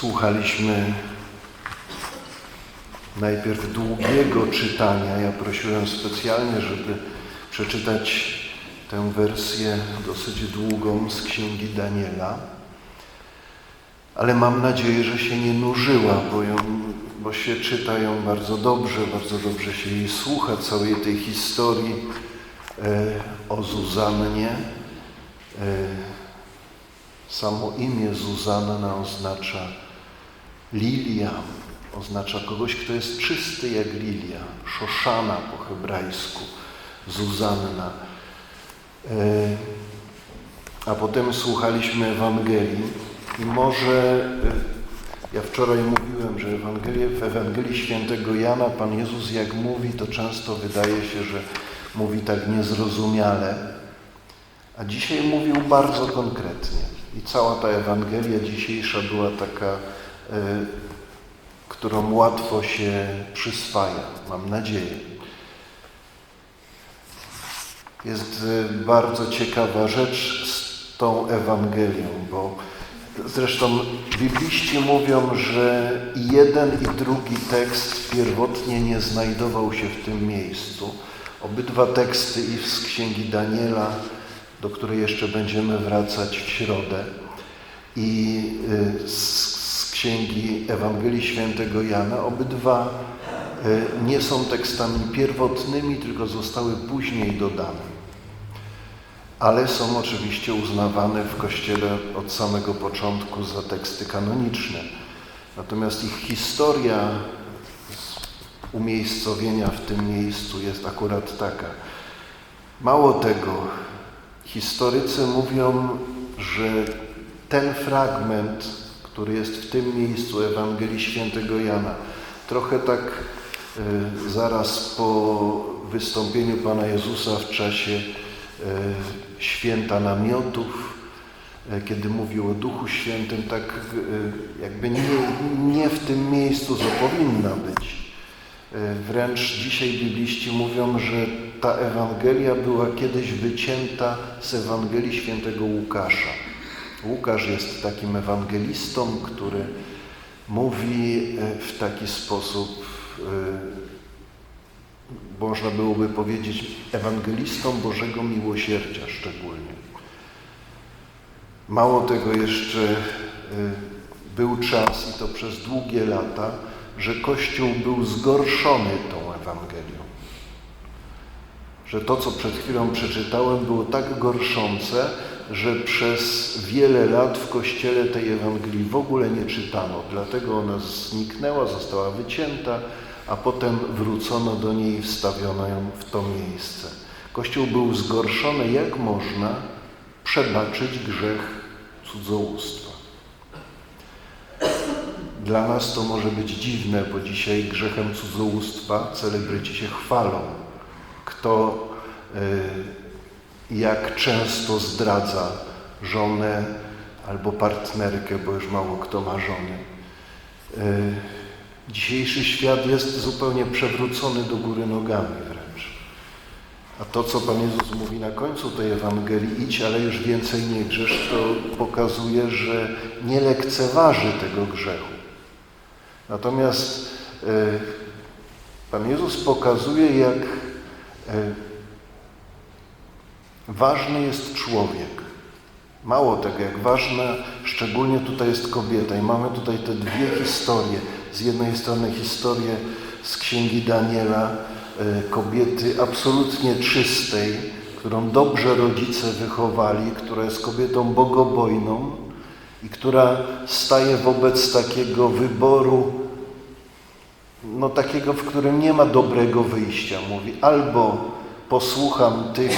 Słuchaliśmy najpierw długiego czytania. Ja prosiłem specjalnie, żeby przeczytać tę wersję dosyć długą z Księgi Daniela. Ale mam nadzieję, że się nie nużyła, bo, ją, bo się czyta ją bardzo dobrze, bardzo dobrze się jej słucha, całej tej historii e, o Zuzannie. E, samo imię Zuzanna oznacza lilia, oznacza kogoś, kto jest czysty jak lilia, szoszana po hebrajsku, Zuzanna. E, a potem słuchaliśmy Ewangelii i może, e, ja wczoraj mówiłem, że w Ewangelii Świętego Jana Pan Jezus jak mówi, to często wydaje się, że mówi tak niezrozumiale, a dzisiaj mówił bardzo konkretnie. I cała ta Ewangelia dzisiejsza była taka, którą łatwo się przyswaja, mam nadzieję. Jest e, bardzo ciekawa rzecz z tą Ewangelią, bo zresztą bibliści mówią, że jeden i drugi tekst pierwotnie nie znajdował się w tym miejscu. Obydwa teksty i z Księgi Daniela, do której jeszcze będziemy wracać w środę, i y, z Księgi Ewangelii Świętego Jana, obydwa y, nie są tekstami pierwotnymi, tylko zostały później dodane ale są oczywiście uznawane w Kościele od samego początku za teksty kanoniczne. Natomiast ich historia umiejscowienia w tym miejscu jest akurat taka. Mało tego, historycy mówią, że ten fragment, który jest w tym miejscu Ewangelii Świętego Jana, trochę tak y, zaraz po wystąpieniu Pana Jezusa w czasie y, święta namiotów, e, kiedy mówił o Duchu Świętym, tak e, jakby nie, nie w tym miejscu, co powinna być. E, wręcz dzisiaj bibliści mówią, że ta Ewangelia była kiedyś wycięta z Ewangelii świętego Łukasza. Łukasz jest takim ewangelistą, który mówi w taki sposób, można byłoby powiedzieć, ewangelistą Bożego Miłosierdzia szczególnie. Mało tego jeszcze y, był czas, i to przez długie lata, że Kościół był zgorszony tą Ewangelią. Że to, co przed chwilą przeczytałem, było tak gorszące, że przez wiele lat w Kościele tej Ewangelii w ogóle nie czytano. Dlatego ona zniknęła, została wycięta, a potem wrócono do niej i wstawiono ją w to miejsce. Kościół był zgorszony, jak można przebaczyć grzech cudzołóstwa. Dla nas to może być dziwne, bo dzisiaj grzechem cudzołóstwa celebryci się chwalą. Kto y, jak często zdradza żonę albo partnerkę, bo już mało kto ma żony. Y, Dzisiejszy świat jest zupełnie przewrócony do góry nogami wręcz. A to, co Pan Jezus mówi na końcu tej Ewangelii, idź, ale już więcej nie grzesz, to pokazuje, że nie lekceważy tego grzechu. Natomiast e, Pan Jezus pokazuje, jak e, ważny jest człowiek. Mało tego, jak ważna szczególnie tutaj jest kobieta. I mamy tutaj te dwie historie z jednej strony historię z księgi Daniela, e, kobiety absolutnie czystej, którą dobrze rodzice wychowali, która jest kobietą bogobojną i która staje wobec takiego wyboru, no takiego, w którym nie ma dobrego wyjścia. Mówi, albo posłucham tych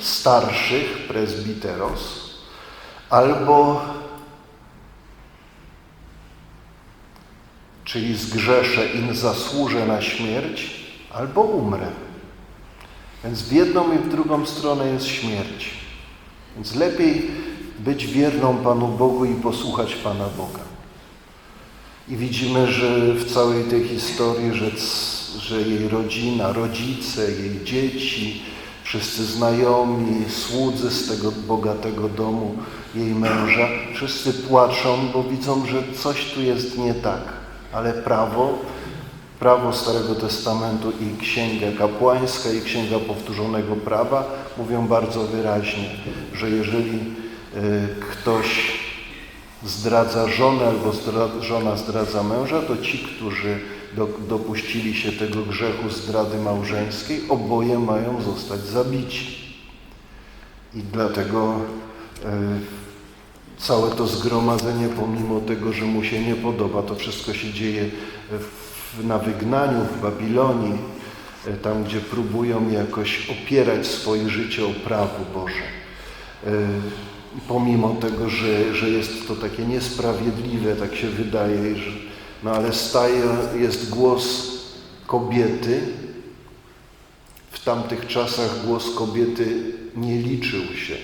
starszych, presbiteros, albo czyli zgrzeszę i zasłużę na śmierć, albo umrę. Więc w jedną i w drugą stronę jest śmierć. Więc lepiej być wierną Panu Bogu i posłuchać Pana Boga. I widzimy, że w całej tej historii, że, że jej rodzina, rodzice, jej dzieci, Wszyscy znajomi, słudzy z tego bogatego domu jej męża, wszyscy płaczą, bo widzą, że coś tu jest nie tak. Ale prawo, prawo Starego Testamentu i Księga Kapłańska i Księga Powtórzonego Prawa mówią bardzo wyraźnie, że jeżeli y, ktoś zdradza żonę albo zdra, żona zdradza męża, to ci, którzy do, dopuścili się tego grzechu zdrady małżeńskiej, oboje mają zostać zabici. I dlatego e, całe to zgromadzenie, pomimo tego, że mu się nie podoba, to wszystko się dzieje w, na wygnaniu w Babilonii, e, tam gdzie próbują jakoś opierać swoje życie o prawo Boże. E, pomimo tego, że, że jest to takie niesprawiedliwe, tak się wydaje, że, no ale staje, jest głos kobiety. W tamtych czasach głos kobiety nie liczył się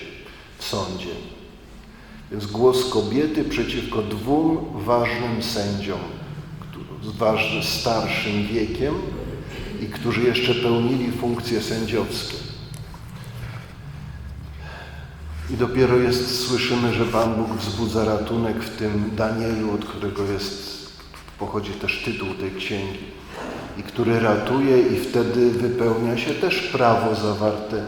w sądzie. Więc głos kobiety przeciwko dwóm ważnym sędziom, ważnym, starszym wiekiem i którzy jeszcze pełnili funkcje sędziowskie. I dopiero jest, słyszymy, że Pan Bóg wzbudza ratunek w tym Danielu, od którego jest, pochodzi też tytuł tej księgi, i który ratuje i wtedy wypełnia się też prawo zawarte e,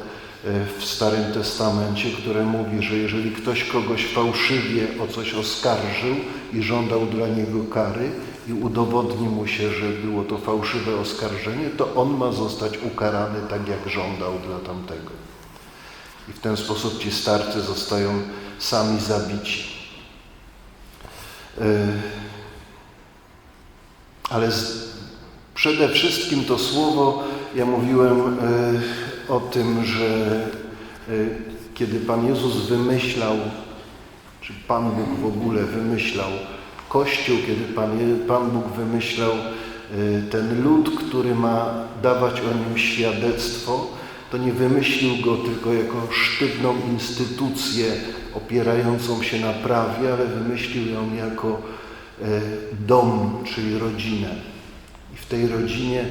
w Starym Testamencie, które mówi, że jeżeli ktoś kogoś fałszywie o coś oskarżył i żądał dla niego kary i udowodni mu się, że było to fałszywe oskarżenie, to on ma zostać ukarany tak, jak żądał dla tamtego. I w ten sposób ci starcy zostają sami zabici. E, ale z, przede wszystkim to słowo, ja mówiłem e, o tym, że e, kiedy Pan Jezus wymyślał, czy Pan Bóg w ogóle wymyślał Kościół, kiedy Pan, Pan Bóg wymyślał ten lud, który ma dawać o nim świadectwo, to nie wymyślił go tylko jako sztywną instytucję opierającą się na prawie, ale wymyślił ją jako dom, czyli rodzinę. I w tej rodzinie e,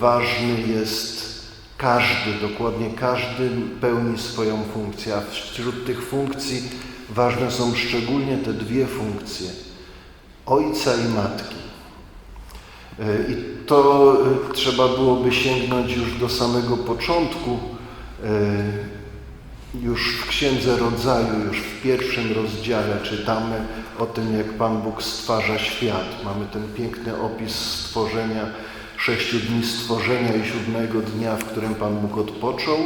ważny jest każdy, dokładnie każdy pełni swoją funkcję, a wśród tych funkcji ważne są szczególnie te dwie funkcje ojca i matki. E, I to e, trzeba byłoby sięgnąć już do samego początku, e, już w Księdze Rodzaju, już w pierwszym rozdziale czytamy o tym, jak Pan Bóg stwarza świat. Mamy ten piękny opis stworzenia, sześciu dni stworzenia i siódmego dnia, w którym Pan Bóg odpoczął.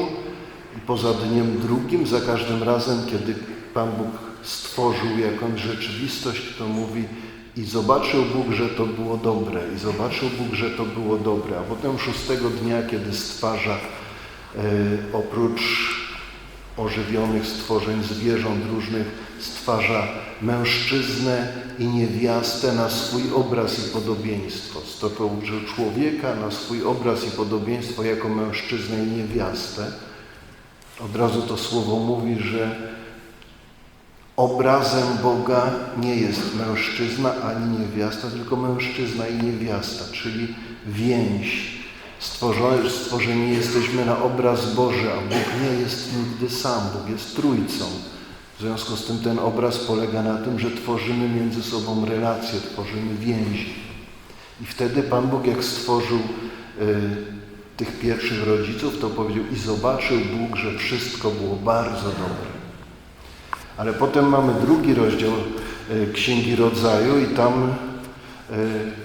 I poza dniem drugim, za każdym razem, kiedy Pan Bóg stworzył jakąś rzeczywistość, to mówi, i zobaczył Bóg, że to było dobre. I zobaczył Bóg, że to było dobre. A potem szóstego dnia, kiedy stwarza e, oprócz ożywionych stworzeń, zwierząt różnych, stwarza mężczyznę i niewiastę na swój obraz i podobieństwo. Stworzył człowieka na swój obraz i podobieństwo jako mężczyznę i niewiastę. Od razu to słowo mówi, że Obrazem Boga nie jest mężczyzna ani niewiasta, tylko mężczyzna i niewiasta, czyli więź. Stworzeni, stworzeni jesteśmy na obraz Boży, a Bóg nie jest nigdy sam, Bóg jest trójcą. W związku z tym ten obraz polega na tym, że tworzymy między sobą relacje, tworzymy więzi. I wtedy Pan Bóg, jak stworzył y, tych pierwszych rodziców, to powiedział i zobaczył Bóg, że wszystko było bardzo dobre. Ale potem mamy drugi rozdział e, Księgi Rodzaju i tam e,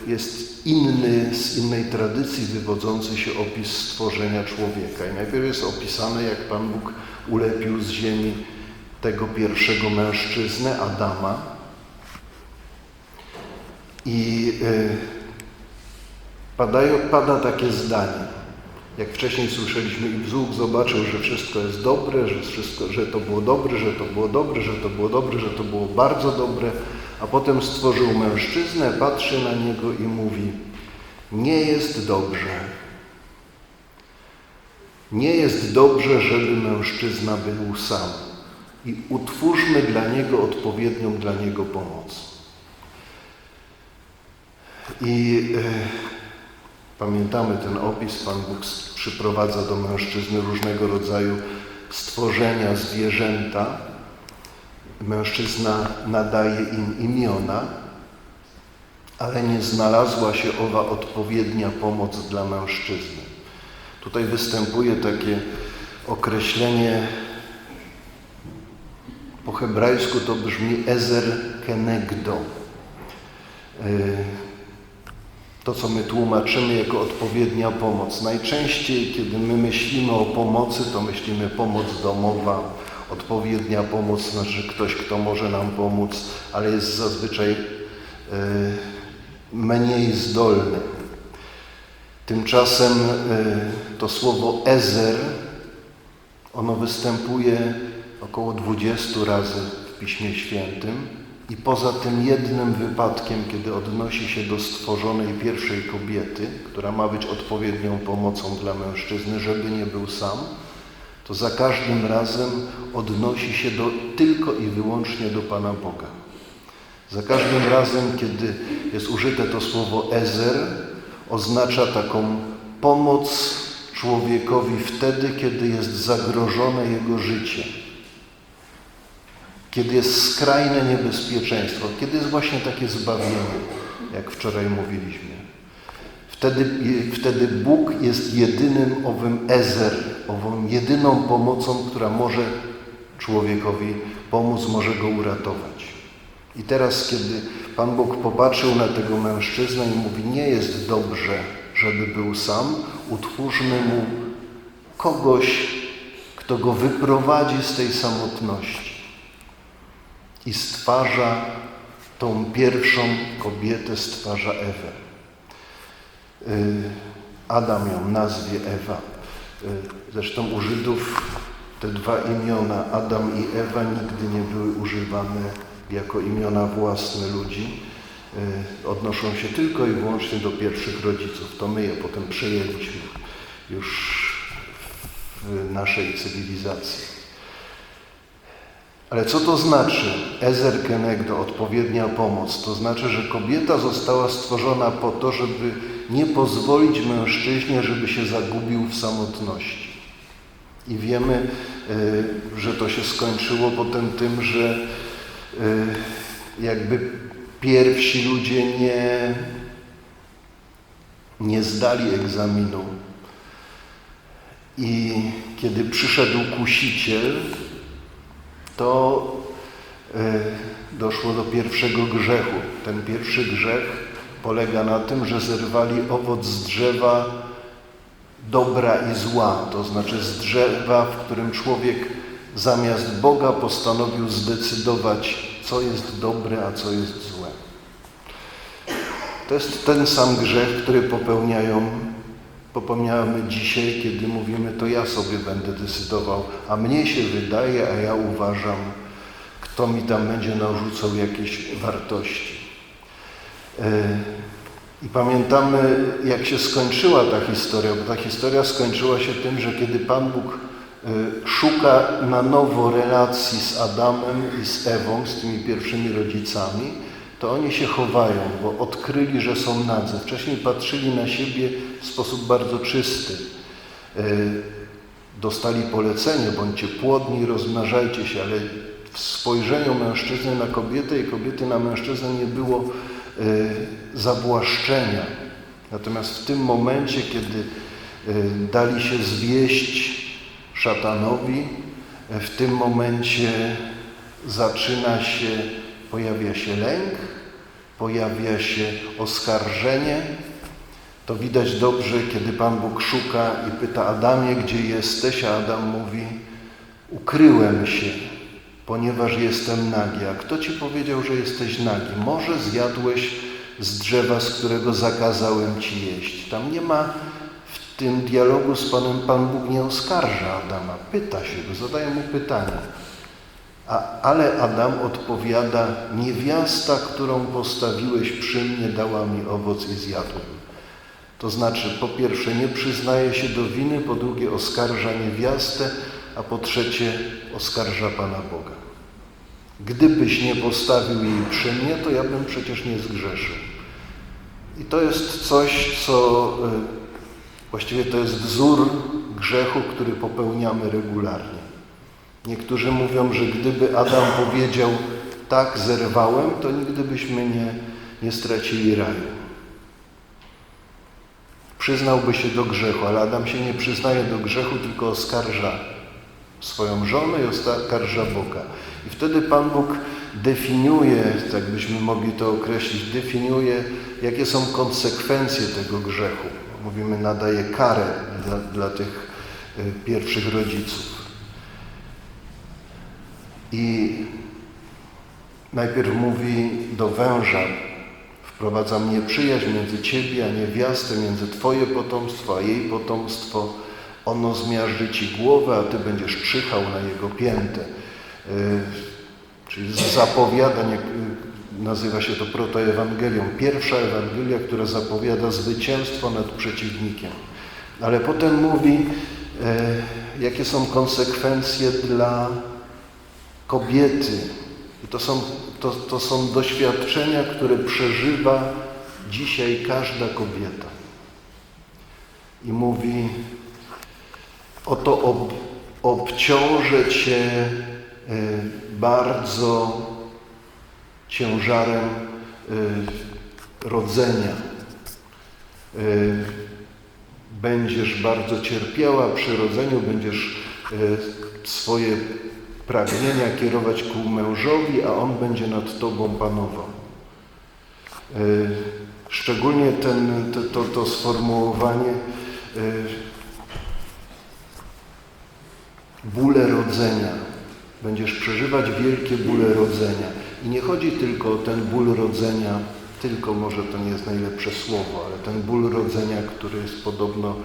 jest inny, z innej tradycji wywodzący się opis stworzenia człowieka. I najpierw jest opisane, jak Pan Bóg ulepił z ziemi tego pierwszego mężczyznę, Adama. I e, padają, pada takie zdanie. Jak wcześniej słyszeliśmy, i Bóg zobaczył, że wszystko jest dobre, że, wszystko, że to było dobre, że to było dobre, że to było dobre, że to było bardzo dobre, a potem stworzył mężczyznę, patrzy na niego i mówi: Nie jest dobrze. Nie jest dobrze, żeby mężczyzna był sam. I utwórzmy dla niego odpowiednią dla niego pomoc. I. Yy, Pamiętamy ten opis, Pan Bóg przyprowadza do mężczyzny różnego rodzaju stworzenia, zwierzęta. Mężczyzna nadaje im imiona, ale nie znalazła się owa odpowiednia pomoc dla mężczyzny. Tutaj występuje takie określenie, po hebrajsku to brzmi ezer kenegdo. To, co my tłumaczymy jako odpowiednia pomoc. Najczęściej, kiedy my myślimy o pomocy, to myślimy pomoc domowa, odpowiednia pomoc, znaczy ktoś, kto może nam pomóc, ale jest zazwyczaj mniej zdolny. Tymczasem to słowo ezer, ono występuje około 20 razy w Piśmie Świętym i poza tym jednym wypadkiem, kiedy odnosi się do stworzonej pierwszej kobiety, która ma być odpowiednią pomocą dla mężczyzny, żeby nie był sam, to za każdym razem odnosi się do, tylko i wyłącznie do Pana Boga. Za każdym razem, kiedy jest użyte to słowo ezer, oznacza taką pomoc człowiekowi wtedy, kiedy jest zagrożone jego życie. Kiedy jest skrajne niebezpieczeństwo, kiedy jest właśnie takie zbawienie, jak wczoraj mówiliśmy. Wtedy, wtedy Bóg jest jedynym owym ezer, ową jedyną pomocą, która może człowiekowi pomóc, może go uratować. I teraz, kiedy Pan Bóg popatrzył na tego mężczyznę i mówi, nie jest dobrze, żeby był sam, utwórzmy mu kogoś, kto go wyprowadzi z tej samotności. I stwarza tą pierwszą kobietę, stwarza Ewę. Y, Adam ją nazwie Ewa. Y, zresztą u Żydów te dwa imiona, Adam i Ewa, nigdy nie były używane jako imiona własne ludzi y, odnoszą się tylko i wyłącznie do pierwszych rodziców. To my je potem przejęliśmy już w naszej cywilizacji. Ale co to znaczy ezer kenegdo, odpowiednia pomoc? To znaczy, że kobieta została stworzona po to, żeby nie pozwolić mężczyźnie, żeby się zagubił w samotności. I wiemy, y, że to się skończyło potem tym, że Y, jakby pierwsi ludzie nie, nie zdali egzaminu. I kiedy przyszedł kusiciel, to y, doszło do pierwszego grzechu. Ten pierwszy grzech polega na tym, że zerwali owoc z drzewa dobra i zła, to znaczy z drzewa, w którym człowiek zamiast Boga postanowił zdecydować, co jest dobre, a co jest złe. To jest ten sam grzech, który popełniają, popełniamy dzisiaj, kiedy mówimy, to ja sobie będę decydował, a mnie się wydaje, a ja uważam, kto mi tam będzie narzucał jakieś wartości. E, I pamiętamy, jak się skończyła ta historia, bo ta historia skończyła się tym, że kiedy Pan Bóg Y, szuka na nowo relacji z Adamem i z Ewą, z tymi pierwszymi rodzicami, to oni się chowają, bo odkryli, że są nadzy. Wcześniej patrzyli na siebie w sposób bardzo czysty. Y, dostali polecenie, bądźcie płodni, rozmnażajcie się, ale w spojrzeniu mężczyzny na kobietę i kobiety na mężczyznę nie było zawłaszczenia. Natomiast w tym momencie, kiedy dali się zwieść szatanowi, w tym momencie zaczyna się, pojawia się lęk, pojawia się oskarżenie. To widać dobrze, kiedy Pan Bóg szuka i pyta Adamie, gdzie jesteś, a Adam mówi, ukryłem się, ponieważ jestem nagi. A kto ci powiedział, że jesteś nagi? Może zjadłeś z drzewa, z którego zakazałem ci jeść. Tam nie ma w tym dialogu z Panem Pan Bóg nie oskarża Adama, pyta się go, zadaje mu pytanie. A, ale Adam odpowiada, niewiasta, którą postawiłeś przy mnie, dała mi owoc i zjadłem. To znaczy, po pierwsze, nie przyznaje się do winy, po drugie, oskarża niewiastę, a po trzecie, oskarża Pana Boga. Gdybyś nie postawił jej przy mnie, to ja bym przecież nie zgrzeszył. I to jest coś, co y, właściwie to jest wzór grzechu, który popełniamy regularnie. Niektórzy mówią, że gdyby Adam powiedział tak, zerwałem, to nigdy byśmy nie, nie stracili raju. Przyznałby się do grzechu, ale Adam się nie przyznaje do grzechu, tylko oskarża swoją żonę i oskarża Boga. I wtedy Pan Bóg definiuje, tak byśmy mogli to określić, definiuje, jakie są konsekwencje tego grzechu. Mówimy, nadaje karę dla, dla tych y, pierwszych rodziców. I najpierw mówi do węża, wprowadzam nieprzyjaźń między Ciebie a niewiastę, między Twoje potomstwo a jej potomstwo. Ono zmiażdży Ci głowę, a Ty będziesz czyhał na jego piętę. Yy, czyli zapowiada, nie, nazywa się to protoewangelią. Pierwsza Ewangelia, która zapowiada zwycięstwo nad przeciwnikiem. Ale potem mówi, yy, jakie są konsekwencje dla kobiety. To są, to, to są doświadczenia, które przeżywa dzisiaj każda kobieta. I mówi, oto ob, obciążę Cię y, bardzo ciężarem y, rodzenia. Y, będziesz bardzo cierpiała przy rodzeniu, będziesz swoje pragnienia kierować ku mężowi, a on będzie nad tobą panował. Szczególnie ten, to, to, to sformułowanie bóle rodzenia. Będziesz przeżywać wielkie bóle rodzenia. I nie chodzi tylko o ten ból rodzenia, tylko może to nie jest najlepsze słowo, ale ten ból rodzenia, który jest podobno,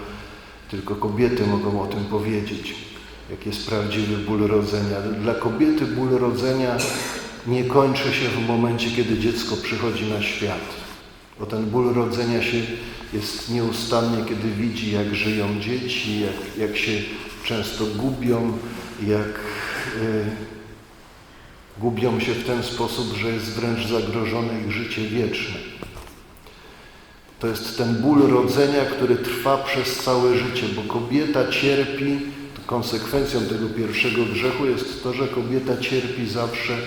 tylko kobiety mogą o tym powiedzieć jak jest prawdziwy ból rodzenia. Dla kobiety ból rodzenia nie kończy się w momencie, kiedy dziecko przychodzi na świat. Bo ten ból rodzenia się jest nieustannie, kiedy widzi, jak żyją dzieci, jak, jak się często gubią, jak gubią się w ten sposób, że jest wręcz zagrożone ich życie wieczne. To jest ten ból rodzenia, który trwa przez całe życie, bo kobieta cierpi konsekwencją tego pierwszego grzechu jest to, że kobieta cierpi zawsze e,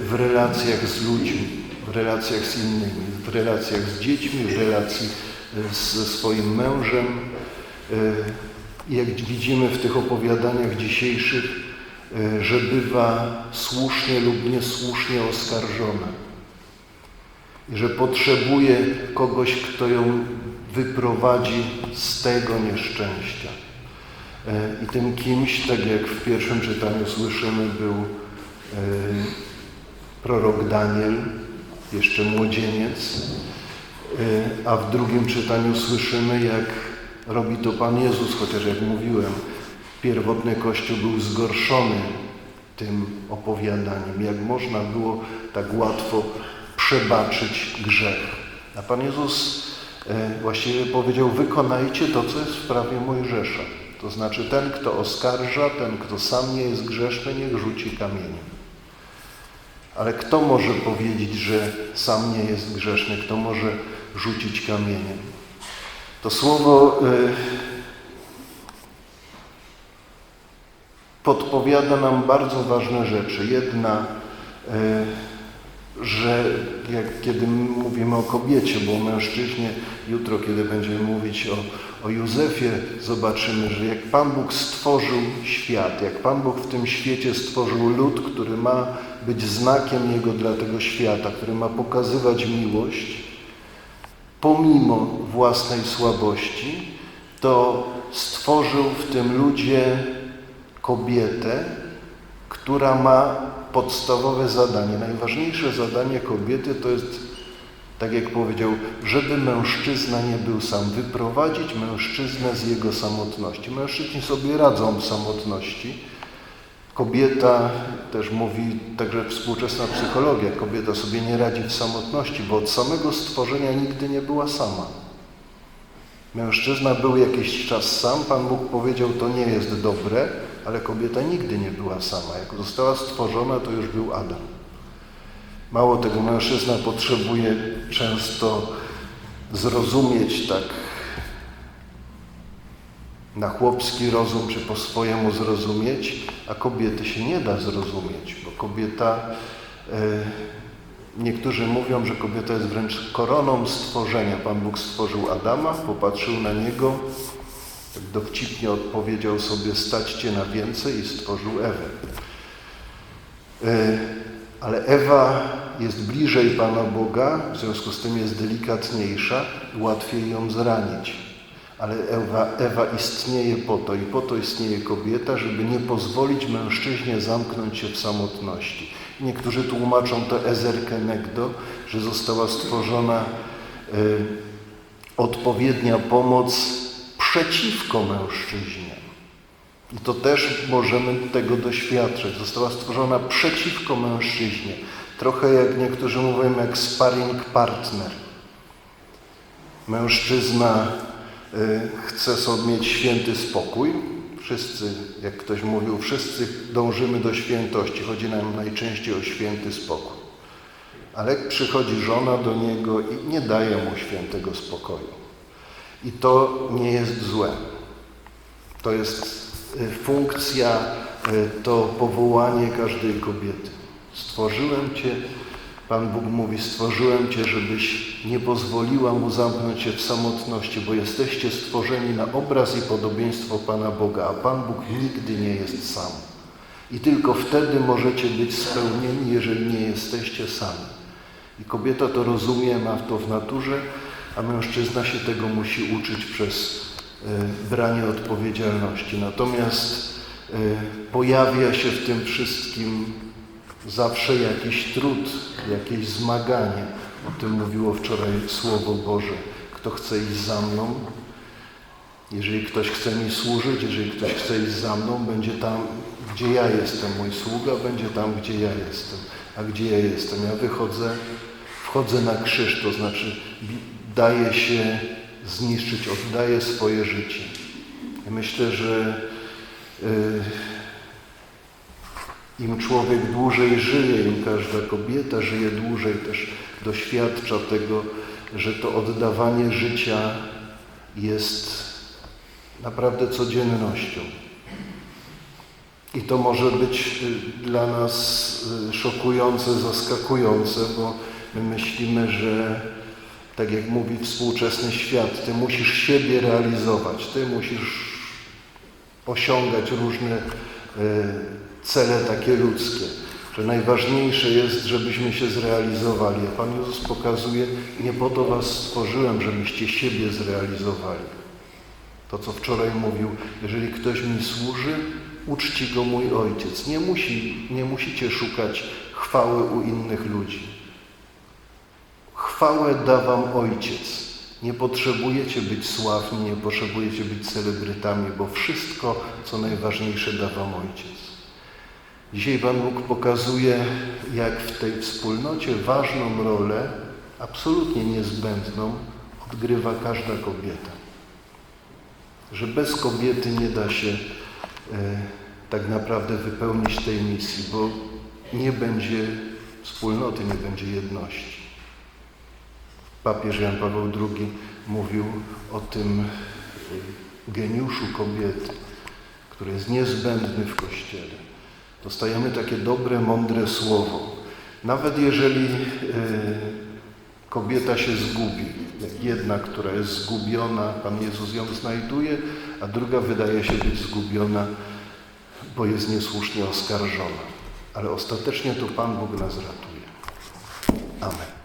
w relacjach z ludźmi, w relacjach z innymi, w relacjach z dziećmi, w relacji e, ze swoim mężem. E, jak widzimy w tych opowiadaniach dzisiejszych, że bywa słusznie lub niesłusznie oskarżona. I że potrzebuje kogoś, kto ją wyprowadzi z tego nieszczęścia. E, I tym kimś, tak jak w pierwszym czytaniu słyszymy, był e, prorok Daniel, jeszcze młodzieniec, e, a w drugim czytaniu słyszymy, jak robi to Pan Jezus, chociaż jak mówiłem, pierwotny Kościół był zgorszony tym opowiadaniem, jak można było tak łatwo przebaczyć grzech. A Pan Jezus właściwie powiedział, wykonajcie to, co jest w prawie Mojżesza. To znaczy ten, kto oskarża, ten, kto sam nie jest grzeszny, niech rzuci kamieniem. Ale kto może powiedzieć, że sam nie jest grzeszny? Kto może rzucić kamieniem? To słowo podpowiada nam bardzo ważne rzeczy. Jedna, y, że jak, kiedy mówimy o kobiecie, bo o mężczyźnie, jutro, kiedy będziemy mówić o, o Józefie zobaczymy, że jak Pan Bóg stworzył świat, jak Pan Bóg w tym świecie stworzył lud, który ma być znakiem Jego dla tego świata, który ma pokazywać miłość, pomimo własnej słabości, to stworzył w tym ludzie kobietę, która ma podstawowe zadanie. Najważniejsze zadanie kobiety to jest tak jak powiedział, żeby mężczyzna nie był sam, wyprowadzić mężczyznę z jego samotności. Mężczyźni sobie radzą w samotności. Kobieta, też mówi także współczesna psychologia, kobieta sobie nie radzi w samotności, bo od samego stworzenia nigdy nie była sama. Mężczyzna był jakiś czas sam, Pan Bóg powiedział, to nie jest dobre, ale kobieta nigdy nie była sama. Jak została stworzona, to już był Adam. Mało tego, mężczyzna potrzebuje często zrozumieć tak na chłopski rozum, czy po swojemu zrozumieć, a kobiety się nie da zrozumieć, bo kobieta, e, niektórzy mówią, że kobieta jest wręcz koroną stworzenia. Pan Bóg stworzył Adama, popatrzył na niego, dowcipnie odpowiedział sobie staćcie na więcej i stworzył Ewę. E, ale Ewa jest bliżej Pana Boga, w związku z tym jest delikatniejsza łatwiej ją zranić. Ale Ewa, Ewa istnieje po to i po to istnieje kobieta, żeby nie pozwolić mężczyźnie zamknąć się w samotności. Niektórzy tłumaczą to ezerkenegdo, że została stworzona y, odpowiednia pomoc przeciwko mężczyźnie. I to też możemy tego doświadczyć. Została stworzona przeciwko mężczyźnie. Trochę jak niektórzy mówią, jak sparring partner. Mężczyzna y, chce sobie mieć święty spokój. Wszyscy, jak ktoś mówił, wszyscy dążymy do świętości. Chodzi nam najczęściej o święty spokój. Ale przychodzi żona do niego i nie daje mu świętego spokoju. I to nie jest złe. To jest y, funkcja, y, to powołanie każdej kobiety. Stworzyłem Cię, Pan Bóg mówi, stworzyłem Cię, żebyś nie pozwoliła Mu zamknąć się w samotności, bo jesteście stworzeni na obraz i podobieństwo Pana Boga, a Pan Bóg nigdy nie jest sam. I tylko wtedy możecie być spełnieni, jeżeli nie jesteście sami. I kobieta to rozumie, ma to w naturze, a mężczyzna się tego musi uczyć przez y, branie odpowiedzialności. Natomiast y, pojawia się w tym wszystkim zawsze jakiś trud, jakieś zmaganie. O tym mówiło wczoraj Słowo Boże. Kto chce iść za mną, jeżeli ktoś chce mi służyć, jeżeli ktoś chce iść za mną, będzie tam, gdzie ja jestem. Mój sługa będzie tam, gdzie ja jestem. A gdzie ja jestem? Ja wychodzę, wchodzę na krzyż, to znaczy daję się zniszczyć, oddaję swoje życie. Myślę, że y, im człowiek dłużej żyje, im każda kobieta żyje dłużej, też doświadcza tego, że to oddawanie życia jest naprawdę codziennością. I to może być y, dla nas y, szokujące, zaskakujące, bo my myślimy, że tak jak mówi współczesny świat, ty musisz siebie realizować, ty musisz osiągać różne y, cele takie ludzkie, że najważniejsze jest, żebyśmy się zrealizowali. A Pan Jezus pokazuje, nie po to was stworzyłem, żebyście siebie zrealizowali. To, co wczoraj mówił, jeżeli ktoś mi służy, uczci go mój Ojciec. Nie, musi, nie musicie szukać chwały u innych ludzi. Chwałę da wam Ojciec. Nie potrzebujecie być sławni, nie potrzebujecie być celebrytami, bo wszystko, co najważniejsze, da wam Ojciec. Dzisiaj Pan Bóg pokazuje, jak w tej wspólnocie ważną rolę, absolutnie niezbędną, odgrywa każda kobieta. Że bez kobiety nie da się e, tak naprawdę wypełnić tej misji, bo nie będzie wspólnoty, nie będzie jedności. Papież Jan Paweł II mówił o tym e, geniuszu kobiety, który jest niezbędny w Kościele. Dostajemy takie dobre, mądre słowo. Nawet jeżeli y, kobieta się zgubi, jedna, która jest zgubiona, Pan Jezus ją znajduje, a druga wydaje się być zgubiona, bo jest niesłusznie oskarżona. Ale ostatecznie to Pan Bóg nas ratuje. Amen.